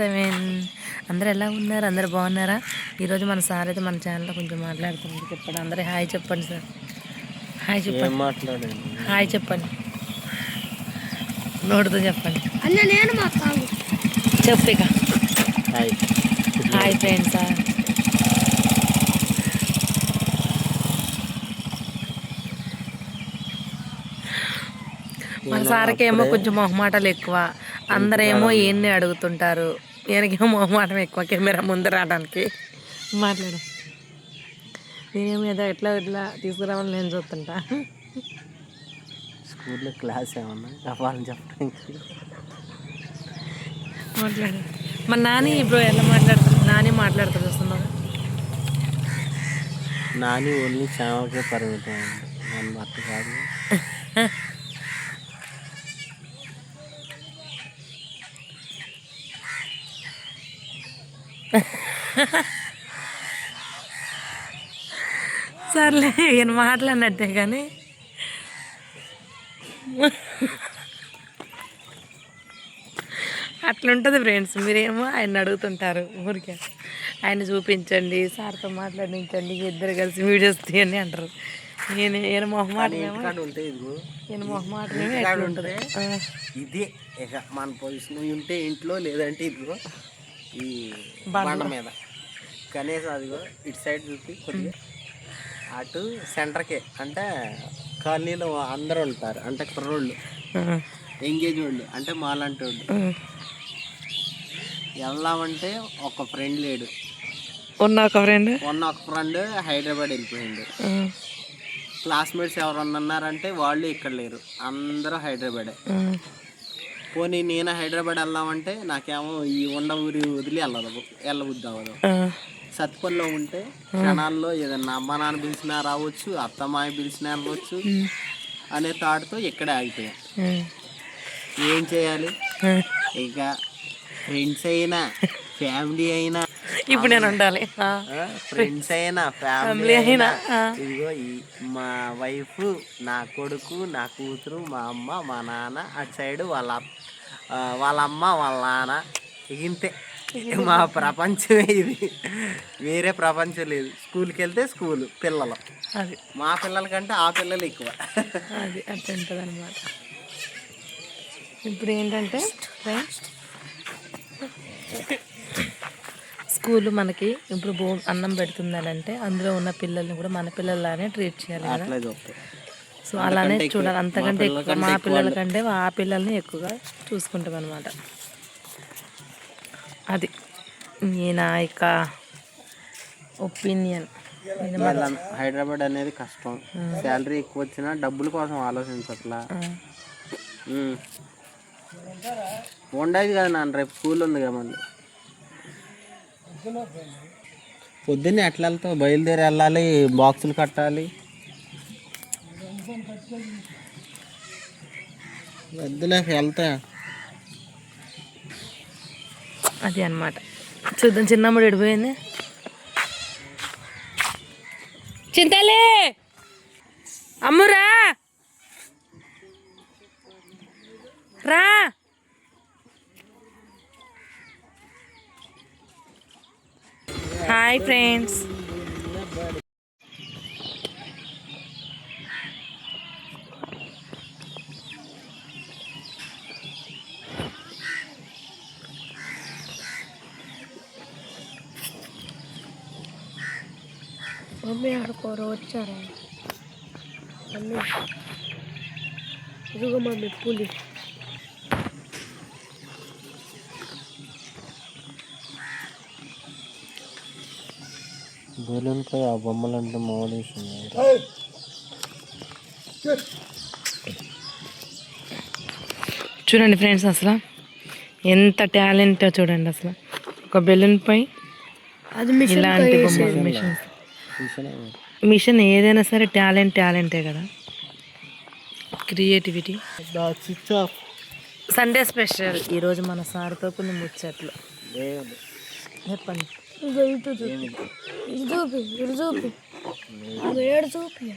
Seven అందరు ఎలా ఉన్నారు? అందరు బాగున్నారా? ఈరోజు మన సార్ అయితే మన ఛానల్లో కొంచెం మాట్లాడుతుంది చెప్పండి అందరూ. హాయ్ చెప్పండి సార్. హాయ్ చెప్పండి. మాట్లాడాను హాయ్ చెప్పండి. నోటితో చెప్పండి. అన్న నేను మా కాదు చెప్పు ఇక. హాయ్ హాయ్ ఫ్రెండ్స్ మన సార్కి ఏమో కొంచెం మొహమాటాలు ఎక్కువ. అందరేమో ఏంది అడుగుతుంటారు? ఈయనకేమో మొహమాటం ఎక్కువ కెమెరా ముందు రావడానికి. మాట్లాడు. నేనేమో ఏదో ఎట్లా ఎట్లా తీసుకురావాలని నేను చూస్తుంటా. స్కూల్లో క్లాస్ ఏమన్నా? కావాలని చెప్పడానికి మాట్లాడు. మన నాని ఇప్పుడు ఎలా మాట్లాడుతుంది నాని మాట్లాడుతూ చూస్తున్నావు? నాని ఓన్లీ క్షేమకే పరిమితం అండి నన్ను కాదు. సర్లే ఈయన మాట్లాడినట్టే కానీ. అట్లుంటుంది ఫ్రెండ్స్ మీరేమో ఆయన అడుగుతుంటారు ఊరికే. ఆయన చూపించండి సార్తో మాట్లాడించండి ఇద్దరు కలిసి వీడియోస్ తీయండి అంటారు. ఈయన ఈయన ఇదిగో. ఈయన మొహమాటమేమో ఇంటికాడ ఎట్లుంటుంది? ఉంటే ఇదే ఇక మన పొజిషన్ ఉంటే ఇంట్లో లేదంటే ఇదిగో ఈ బండ మీద. కనీసం అదిగో ఇటు సైడ్ చూపి కొద్దిగా అటు సెంటర్కే అంటే కాలనీలో అందరూ ఉంటారు. అంటే కుర్రోళ్ళు ఎంగేజ్ వాళ్ళు అంటే మాలాంటి వాళ్ళు వెళ్దామంటే ఒక ఫ్రెండ్ లేడు. ఉన్న ఒక ఫ్రెండ్? మొన్న ఒక ఫ్రెండ్ హైదరాబాద్ వెళ్ళిపోయిండు. క్లాస్మేట్స్ ఎవరన్నా ఉన్నారంటే వాళ్ళు ఇక్కడ లేరు. అందరూ హైదరాబాదే. పోనీ నేను హైదరాబాద్ వెళ్దామంటే నాకేమో ఈ ఉండ ఊరి వదిలి వెళ్ళదు వెళ్ళబుద్ధి అవ్వదు. సత్పల్లిలో ఉంటే క్షణాల్లో ఏదన్నా అమ్మ నాన్న పిలిచినా రావచ్చు అత్త మాయ పిలిచినా రావచ్చు అనే థాట్తో ఇక్కడే ఆగిపోయాం. ఏం చేయాలి? ఇక ఫ్రెండ్స్ అయినా ఫ్యామిలీ అయినా ఇప్పుడు నేను ఉండాలి. ఫ్రెండ్స్ అయినా ఫ్యామిలీ అయినా. ఇదిగో మా వైఫ్ నా కొడుకు నా కూతురు మా అమ్మ మా నాన్న అటు సైడ్ వాళ్ళ వాళ్ళ అమ్మ వాళ్ళ నాన్న. ఇంతే. మా ప్రపంచమే ఇది. వేరే ప్రపంచం లేదు. స్కూల్కి వెళ్తే స్కూల్ పిల్లలు. అది. మా పిల్లల కంటే ఆ పిల్లలు ఎక్కువ. అది అట్లా ఉంటుంది అనమాట ఇప్పుడు ఏంటంటే ఫ్రెండ్స్ స్కూల్ మనకి ఇప్పుడు భూ అన్నం పెడుతుందనంటే అందులో ఉన్న పిల్లల్ని కూడా మన పిల్లల్లానే ట్రీట్ చేయాలి కదా. సో అలానే చూడాలి. అంతకంటే ఎక్కువ మా పిల్లల కంటే ఆ పిల్లల్ని ఎక్కువగా చూసుకుంటాం అనమాట అది నా యొక్క ఒపీనియన్. హైదరాబాద్ అనేది కష్టం. శాలరీ ఎక్కువ వచ్చినా డబ్బుల కోసం ఆలోచించట్లా. ఉండేది కదా నాన్న రేపు స్కూల్ ఉంది కదా మళ్ళీ. పొద్దున్నే ఎట్లా వెళ్తావు బయలుదేరి వెళ్ళాలి బాక్సులు కట్టాలి? వద్దులే వెళ్తా. అది అన్నమాట. చూద్దాం చిన్నమ్ముడు ఎడిపోయింది చింతలే! అమ్మురా! రా! Hi friends. మమ్మీ ఆడుకోరు వచ్చారా? మమ్మీ. ఇదిగో మమ్మీ పులి. బెలూన్ పై ఆ బొమ్మలు అంటే చూడండి ఫ్రెండ్స్ అసలు ఎంత టాలెంట్ చూడండి అసలు. ఒక బెలూన్ పై అది మిషన్ ఇలాంటి బొమ్మలు. Missions mission. ఏదైనా సరే టాలెంట్ టాలెంటే కదా. క్రియేటివిటీ. Sunday special. ఈరోజు మన సార్తో కొన్ని ముచ్చట్లు. చెప్పండి. ఇదిగో ఇటు చూపి ఇటు చూపి